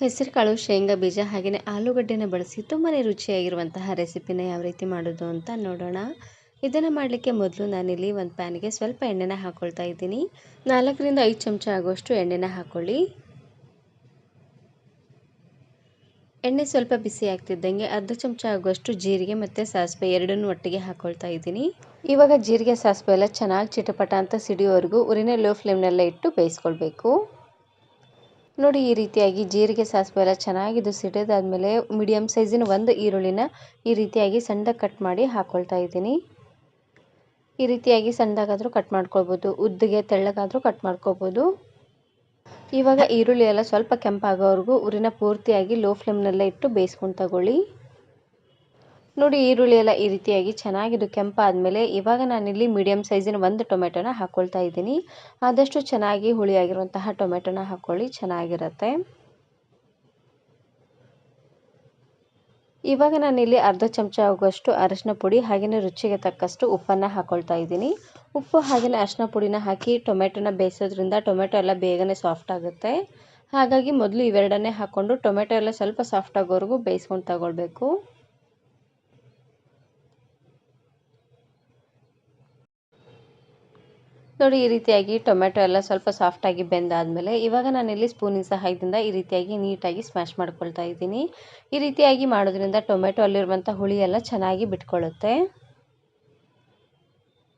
ಹೆಸರುಕಾಳು, ಶೇಂಗಾ ಬೀಜ ಹಾಗೆಯೇ ಆಲೂಗಡ್ಡೆನ ಬಳಸಿ ತುಂಬಾ ರುಚಿಯಾಗಿರುವಂತಹ ರೆಸಿಪಿನ ಯಾವ ರೀತಿ ಮಾಡೋದು ಅಂತ ನೋಡೋಣ. ಇದನ್ನು ಮಾಡಲಿಕ್ಕೆ ಮೊದಲು ನಾನಿಲ್ಲಿ ಒಂದು ಪ್ಯಾನಿಗೆ ಸ್ವಲ್ಪ ಎಣ್ಣೆನ ಹಾಕ್ಕೊಳ್ತಾ ಇದ್ದೀನಿ. ನಾಲ್ಕರಿಂದ ಐದು ಚಮಚ ಆಗುವಷ್ಟು ಎಣ್ಣೆನ ಹಾಕ್ಕೊಳ್ಳಿ ಎಣ್ಣೆ ಸ್ವಲ್ಪ ಬಿಸಿ ಆಗ್ತಿದ್ದಂಗೆ ಅರ್ಧ ಚಮಚ ಆಗುವಷ್ಟು ಜೀರಿಗೆ ಮತ್ತು ಸಾಸಿವೆ ಎರಡನ್ನೂ ಒಟ್ಟಿಗೆ ಹಾಕ್ಕೊಳ್ತಾ ಇದ್ದೀನಿ. ಇವಾಗ ಜೀರಿಗೆ, ಸಾಸಿವೆ ಎಲ್ಲ ಚೆನ್ನಾಗಿ ಚಿಟಪಟ ಅಂತ ಸಿಡಿಯೋವರೆಗೂ ಉರಿನೇ ಲೋ ಫ್ಲೇಮ್ನೆಲ್ಲ ಇಟ್ಟು ಬೇಯಿಸ್ಕೊಳ್ಬೇಕು. ನೋಡಿ, ಈ ರೀತಿಯಾಗಿ ಜೀರಿಗೆ ಸಾಸಿವೆ ಎಲ್ಲ ಚೆನ್ನಾಗಿದ್ದು ಸಿಡಿದಾದ್ಮೇಲೆ ಮೀಡಿಯಮ್ ಸೈಜಿನ ಒಂದು ಈರುಳ್ಳಿನ ಈ ರೀತಿಯಾಗಿ ಸಣ್ಣದಾಗಿ ಕಟ್ ಮಾಡಿ ಹಾಕ್ಕೊಳ್ತಾ ಇದ್ದೀನಿ. ಈ ರೀತಿಯಾಗಿ ಸಣ್ಣದಾಗಾದರೂ ಕಟ್ ಮಾಡ್ಕೊಳ್ಬೋದು, ಉದ್ದಿಗೆ ತೆಳ್ಳಗಾದರೂ ಕಟ್ ಮಾಡ್ಕೊಬೋದು ಇವಾಗ ಈರುಳ್ಳಿ ಎಲ್ಲ ಸ್ವಲ್ಪ ಕೆಂಪಾಗೋವರೆಗೂ ಉರಿನ ಪೂರ್ತಿಯಾಗಿ ಲೋ ಫ್ಲೇಮ್ನಲ್ಲೇ ಇಟ್ಟು ಬೇಯಿಸ್ಕೊಂಡು ತಗೊಳ್ಳಿ. ನೋಡಿ, ಈರುಳ್ಳಿ ಎಲ್ಲ ಈ ರೀತಿಯಾಗಿ ಚೆನ್ನಾಗಿದ್ದು ಕೆಂಪಾದಮೇಲೆ ಇವಾಗ ನಾನಿಲ್ಲಿ ಮೀಡಿಯಮ್ ಸೈಜಿನ ಒಂದು ಟೊಮೆಟೊನ ಹಾಕ್ಕೊಳ್ತಾ ಇದ್ದೀನಿ. ಆದಷ್ಟು ಚೆನ್ನಾಗಿ ಹುಳಿಯಾಗಿರುವಂತಹ ಟೊಮೆಟೊನ ಹಾಕ್ಕೊಳ್ಳಿ ಚೆನ್ನಾಗಿರುತ್ತೆ. ಇವಾಗ ನಾನಿಲ್ಲಿ ಅರ್ಧ ಚಮಚ ಆಗುವಷ್ಟು ಅರಶಿನ ಪುಡಿ ಹಾಗೆಯೇ ರುಚಿಗೆ ತಕ್ಕಷ್ಟು ಉಪ್ಪನ್ನು ಹಾಕ್ಕೊಳ್ತಾ ಇದ್ದೀನಿ. ಉಪ್ಪು ಹಾಗೆಯೇ ಅರಶಿನ ಪುಡಿನ ಹಾಕಿ ಟೊಮೆಟೊನ ಬೇಯಿಸೋದ್ರಿಂದ ಟೊಮೆಟೊ ಎಲ್ಲ ಬೇಗನೆ ಸಾಫ್ಟ್ ಆಗುತ್ತೆ. ಹಾಗಾಗಿ ಮೊದಲು ಇವೆರಡನ್ನೇ ಹಾಕ್ಕೊಂಡು ಟೊಮೆಟೊ ಎಲ್ಲ ಸ್ವಲ್ಪ ಸಾಫ್ಟ್ ಆಗೋವರೆಗೂ ಬೇಯಿಸ್ಕೊಂಡು ತಗೊಳ್ಬೇಕು. ನೋಡಿ, ಈ ರೀತಿಯಾಗಿ ಟೊಮೆಟೊ ಎಲ್ಲ ಸ್ವಲ್ಪ ಸಾಫ್ಟಾಗಿ ಬೆಂದಾದಮೇಲೆ ಇವಾಗ ನಾನಿಲ್ಲಿ ಸ್ಪೂನಿನ ಸಹಾಯದಿಂದ ಈ ರೀತಿಯಾಗಿ ನೀಟಾಗಿ ಸ್ಮ್ಯಾಶ್ ಮಾಡ್ಕೊಳ್ತಾ ಇದ್ದೀನಿ. ಈ ರೀತಿಯಾಗಿ ಮಾಡೋದ್ರಿಂದ ಟೊಮೆಟೊ ಅಲ್ಲಿರುವಂಥ ಹುಳಿ ಎಲ್ಲ ಚೆನ್ನಾಗಿ ಬಿಟ್ಕೊಳ್ಳುತ್ತೆ.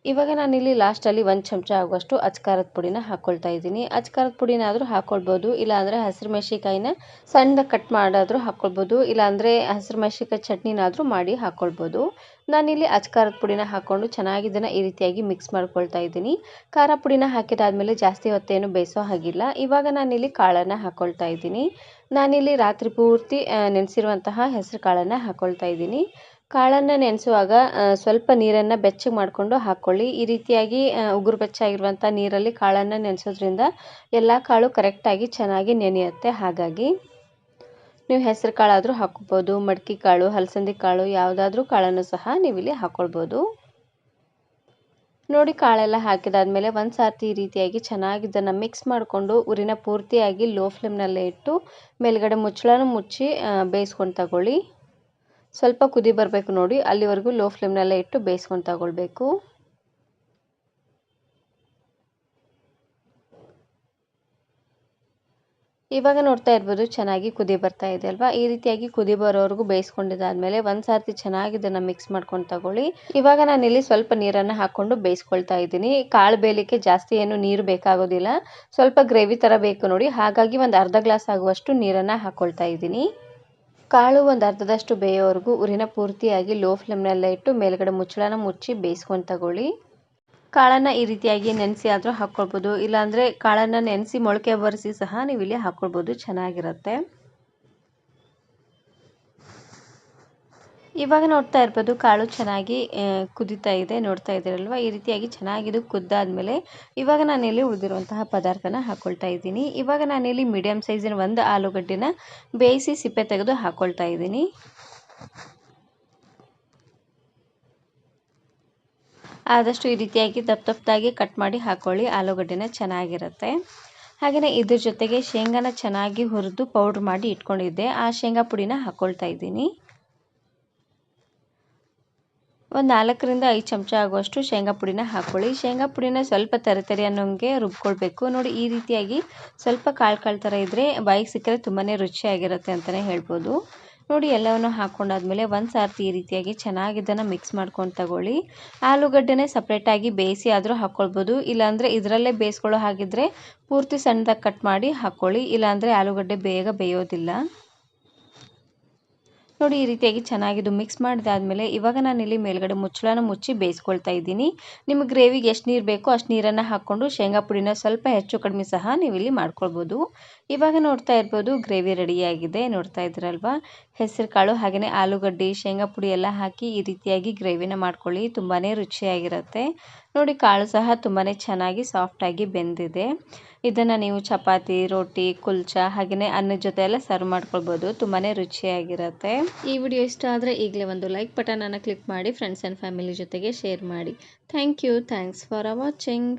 ಇವಾಗ ನಾನಿಲ್ಲಿ ಲಾಸ್ಟಲ್ಲಿ ಒಂದು ಚಮಚ ಆಗುವಷ್ಟು ಅಚ್ಕಾರದ ಪುಡಿನ ಹಾಕ್ಕೊಳ್ತಾ ಇದ್ದೀನಿ. ಅಚ್ಕಾರದ ಪುಡಿನಾದರೂ ಹಾಕ್ಕೊಳ್ಬೋದು ಇಲ್ಲಾಂದರೆ ಹಸಿರು ಮೆಣಸಿಕಾಯಿನ ಕಟ್ ಮಾಡಾದರೂ ಹಾಕ್ಕೊಳ್ಬೋದು ಇಲ್ಲಾಂದರೆ ಹಸಿರು ಮೆಣಸಿಕಾಯಿ ಚಟ್ನಿನಾದರೂ ಮಾಡಿ ಹಾಕ್ಕೊಳ್ಬೋದು ನಾನಿಲ್ಲಿ ಅಚ್ಕಾರದ ಪುಡಿನ ಹಾಕ್ಕೊಂಡು ಚೆನ್ನಾಗಿ ಇದನ್ನು ಈ ರೀತಿಯಾಗಿ ಮಿಕ್ಸ್ ಮಾಡ್ಕೊಳ್ತಾ ಇದ್ದೀನಿ. ಖಾರ ಪುಡಿನ ಹಾಕಿದಾದಮೇಲೆ ಜಾಸ್ತಿ ಹೊತ್ತೇನು ಬೇಯಿಸೋ ಹಾಗಿಲ್ಲ. ಇವಾಗ ನಾನಿಲ್ಲಿ ಕಾಳನ್ನು ಹಾಕ್ಕೊಳ್ತಾ ಇದ್ದೀನಿ. ನಾನಿಲ್ಲಿ ರಾತ್ರಿ ಪೂರ್ತಿ ನೆನೆಸಿರುವಂತಹ ಹೆಸರು ಕಾಳನ್ನು ಹಾಕ್ಕೊಳ್ತಾ ಇದ್ದೀನಿ. ಕಾಳನ್ನು ನೆನೆಸುವಾಗ ಸ್ವಲ್ಪ ನೀರನ್ನು ಬೆಚ್ಚಗೆ ಮಾಡಿಕೊಂಡು ಹಾಕ್ಕೊಳ್ಳಿ ಈ ರೀತಿಯಾಗಿ ಉಗುರು ಬೆಚ್ಚಾಗಿರುವಂಥ ನೀರಲ್ಲಿ ಕಾಳನ್ನು ನೆನೆಸೋದ್ರಿಂದ ಎಲ್ಲ ಕಾಳು ಕರೆಕ್ಟಾಗಿ ಚೆನ್ನಾಗಿ ನೆನೆಯುತ್ತೆ. ಹಾಗಾಗಿ ನೀವು ಹೆಸರು ಕಾಳಾದರೂ ಹಾಕ್ಕೊಬೋದು, ಮಡಕೆ ಕಾಳು, ಹಲಸಂದಿ ಕಾಳು, ಯಾವುದಾದ್ರೂ ಕಾಳನ್ನು ಸಹ ನೀವಿಲ್ಲಿ ಹಾಕ್ಕೊಳ್ಬೋದು ನೋಡಿ ಕಾಳೆಲ್ಲ ಹಾಕಿದಾದ್ಮೇಲೆ ಒಂದು ಸಾರ್ತಿ ಈ ರೀತಿಯಾಗಿ ಚೆನ್ನಾಗಿ ಇದನ್ನು ಮಿಕ್ಸ್ ಮಾಡಿಕೊಂಡು ಉರಿನ ಪೂರ್ತಿಯಾಗಿ ಲೋ ಫ್ಲೇಮ್ನಲ್ಲೇ ಇಟ್ಟು, ಮೇಲ್ಗಡೆ ಮುಚ್ಚಳನ ಮುಚ್ಚಿ ಬೇಯಿಸ್ಕೊಂಡು ತಗೊಳ್ಳಿ. ಸ್ವಲ್ಪ ಕುದಿ ಬರಬೇಕು ನೋಡಿ. ಅಲ್ಲಿವರೆಗೂ ಲೋ ಫ್ಲೇಮ್ನಲ್ಲೇ ಇಟ್ಟು ಬೇಯಿಸ್ಕೊಂಡು ತಗೊಳ್ಬೇಕು. ಇವಾಗ ನೋಡ್ತಾ ಇರ್ಬೋದು ಚೆನ್ನಾಗಿ ಕುದಿ ಬರ್ತಾ ಇದೆ ಅಲ್ವಾ? ಈ ರೀತಿಯಾಗಿ ಕುದಿ ಬರೋವರೆಗೂ ಬೇಯಿಸ್ಕೊಂಡಿದ್ದಾದ್ಮೇಲೆ ಒಂದು ಸಾರ್ತಿ ಚೆನ್ನಾಗಿ ಇದನ್ನು ಮಿಕ್ಸ್ ಮಾಡ್ಕೊಂಡು ತಗೊಳ್ಳಿ. ಇವಾಗ ನಾನಿಲ್ಲಿ ಸ್ವಲ್ಪ ನೀರನ್ನು ಹಾಕ್ಕೊಂಡು ಬೇಯಿಸ್ಕೊಳ್ತಾ ಇದ್ದೀನಿ. ಕಾಳು ಬೇಲಿಕ್ಕೆ ಜಾಸ್ತಿ ಏನು ನೀರು ಬೇಕಾಗೋದಿಲ್ಲ. ಸ್ವಲ್ಪ ಗ್ರೇವಿ ಥರ ಬೇಕು ನೋಡಿ. ಹಾಗಾಗಿ ಒಂದು ಅರ್ಧ ಗ್ಲಾಸ್ ಆಗುವಷ್ಟು ನೀರನ್ನು ಹಾಕ್ಕೊಳ್ತಾ ಇದ್ದೀನಿ. ಕಾಳು ಒಂದು ಅರ್ಧದಷ್ಟು ಬೇಯೋವರೆಗೂ ಉರಿನ ಪೂರ್ತಿಯಾಗಿ ಲೋ ಫ್ಲೇಮ್ನಲ್ಲೇ ಇಟ್ಟು ಮೇಲ್ಗಡೆ ಮುಚ್ಚಳನ ಮುಚ್ಚಿ ಬೇಯಿಸ್ಕೊಂಡು ತಗೊಳ್ಳಿ. ಕಾಳನ್ನು ಈ ರೀತಿಯಾಗಿ ನೆನೆಸಿ ಆದರೂ ಹಾಕ್ಕೊಳ್ಬೋದು. ಇಲ್ಲಾಂದರೆ ಕಾಳನ್ನು ನೆನೆಸಿ ಮೊಳಕೆ ಬರೆಸಿ ಸಹ ನೀವು ಇಲ್ಲಿ ಹಾಕ್ಕೊಳ್ಬೋದು. ಚೆನ್ನಾಗಿರುತ್ತೆ. ಇವಾಗ ನೋಡ್ತಾ ಇರ್ಬೋದು ಕಾಳು ಚೆನ್ನಾಗಿ ಕುದೀತಾ ಇದೆ, ನೋಡ್ತಾ ಇದ್ದೀರಲ್ವ? ಈ ರೀತಿಯಾಗಿ ಚೆನ್ನಾಗಿದು ಕುದ್ದಾದ್ಮೇಲೆ ಇವಾಗ ನಾನಿಲ್ಲಿ ಉಳಿದಿರುವಂತಹ ಪದಾರ್ಥನ ಹಾಕ್ಕೊಳ್ತಾ ಇದ್ದೀನಿ. ಇವಾಗ ನಾನಿಲ್ಲಿ ಮೀಡಿಯಮ್ ಸೈಜಿನ ಒಂದು ಆಲೂಗಡ್ಡೆನ ಬೇಯಿಸಿ ಸಿಪ್ಪೆ ತೆಗೆದು ಹಾಕ್ಕೊಳ್ತಾ ಇದ್ದೀನಿ. ಆದಷ್ಟು ಈ ರೀತಿಯಾಗಿ ದಪ್ಪ ದಪ್ಪದಾಗಿ ಕಟ್ ಮಾಡಿ ಹಾಕ್ಕೊಳ್ಳಿ ಆಲೂಗಡ್ಡೆನ ಚೆನ್ನಾಗಿರುತ್ತೆ. ಹಾಗೆಯೇ ಇದ್ರ ಜೊತೆಗೆ ಶೇಂಗಾನ ಚೆನ್ನಾಗಿ ಹುರಿದು ಪೌಡ್ರ್ ಮಾಡಿ ಇಟ್ಕೊಂಡಿದ್ದೆ. ಆ ಶೇಂಗಾ ಪುಡಿನ ಹಾಕ್ಕೊಳ್ತಾ ಇದ್ದೀನಿ. ಒಂದು ನಾಲ್ಕರಿಂದ ಐದು ಚಮಚ ಆಗುವಷ್ಟು ಶೇಂಗಾ ಪುಡಿನ ಹಾಕ್ಕೊಳ್ಳಿ ಶೇಂಗಾ ಪುಡಿನ ಸ್ವಲ್ಪ ತರಿ ತರಿ ಅನ್ನೋಂಗೆ ರುಬ್ಕೊಳ್ಬೇಕು. ನೋಡಿ, ಈ ರೀತಿಯಾಗಿ ಸ್ವಲ್ಪ ಕಾಳು ಕಾಳು ಥರ ಇದ್ದರೆ ಬಾಯಿಗೆ ಸಿಕ್ಕರೆ ತುಂಬಾ ರುಚಿಯಾಗಿರುತ್ತೆ ಅಂತಲೇ ಹೇಳ್ಬೋದು. ನೋಡಿ, ಎಲ್ಲವನ್ನು ಹಾಕ್ಕೊಂಡಾದ್ಮೇಲೆ ಒಂದು ಸಾರ್ತಿ ಈ ರೀತಿಯಾಗಿ ಚೆನ್ನಾಗಿ ಇದನ್ನು ಮಿಕ್ಸ್ ಮಾಡ್ಕೊಂಡು ತಗೊಳ್ಳಿ. ಆಲೂಗಡ್ಡೆನೇ ಸಪ್ರೇಟಾಗಿ ಬೇಯಿಸಿ ಆದರೂ ಹಾಕ್ಕೊಳ್ಬೋದು ಇಲ್ಲಾಂದರೆ ಇದರಲ್ಲೇ ಬೇಯಿಸ್ಕೊಳ್ಳೋ ಹಾಗಿದ್ರೆ ಪೂರ್ತಿ ಸಣ್ಣದಾಗಿ ಕಟ್ ಮಾಡಿ ಹಾಕ್ಕೊಳ್ಳಿ ಇಲ್ಲಾಂದರೆ ಆಲೂಗಡ್ಡೆ ಬೇಗ ಬೇಯೋದಿಲ್ಲ. ನೋಡಿ, ಈ ರೀತಿಯಾಗಿ ಚೆನ್ನಾಗಿದ್ದು ಮಿಕ್ಸ್ ಮಾಡಿದಾದ್ಮೇಲೆ ಇವಾಗ ನಾನಿಲ್ಲಿ ಮೇಲ್ಗಡೆ ಮುಚ್ಚಳನ ಮುಚ್ಚಿ ಬೇಯಿಸ್ಕೊಳ್ತಾ ಇದ್ದೀನಿ. ನಿಮಗೆ ಗ್ರೇವಿಗೆ ಎಷ್ಟು ನೀರು ಬೇಕೋ ಅಷ್ಟು ನೀರನ್ನು ಹಾಕ್ಕೊಂಡು ಶೇಂಗಾ ಪುಡಿನ ಸ್ವಲ್ಪ ಹೆಚ್ಚು ಕಡಿಮೆ ಸಹ ನೀವು ಇಲ್ಲಿ ಮಾಡ್ಕೊಳ್ಬೋದು. ಇವಾಗ ನೋಡ್ತಾ ಇರ್ಬೋದು ಗ್ರೇವಿ ರೆಡಿಯಾಗಿದೆ ನೋಡ್ತಾ ಇದ್ರಲ್ವಾ? ಹೆಸರು ಕಾಳು ಹಾಗೆಯೇ ಆಲೂಗಡ್ಡೆ, ಶೇಂಗಾ ಪುಡಿ ಎಲ್ಲ ಹಾಕಿ ಈ ರೀತಿಯಾಗಿ ಗ್ರೇವಿನ ಮಾಡ್ಕೊಳ್ಳಿ. ತುಂಬಾ ರುಚಿಯಾಗಿರುತ್ತೆ. ನೋಡಿ, ಕಾಳು ಸಹ ತುಂಬಾ ಚೆನ್ನಾಗಿ ಸಾಫ್ಟಾಗಿ ಬೆಂದಿದೆ. ಇದನ್ನು ನೀವು ಚಪಾತಿ, ರೋಟಿ, ಕುಲ್ಚಾ ಹಾಗೆಯೇ ಅನ್ನದ ಜೊತೆ ಎಲ್ಲ ಸರ್ವ್ ಮಾಡ್ಕೊಳ್ಬೋದು. ತುಂಬಾ ರುಚಿಯಾಗಿರುತ್ತೆ. ಈ ವಿಡಿಯೋ ಇಷ್ಟ ಆದರೆ ಈಗಲೇ ಒಂದು ಲೈಕ್ ಬಟನನ್ನು ಕ್ಲಿಕ್ ಮಾಡಿ ಫ್ರೆಂಡ್ಸ್ ಆ್ಯಂಡ್ ಫ್ಯಾಮಿಲಿ ಜೊತೆಗೆ ಶೇರ್ ಮಾಡಿ. Thank you thanks for watching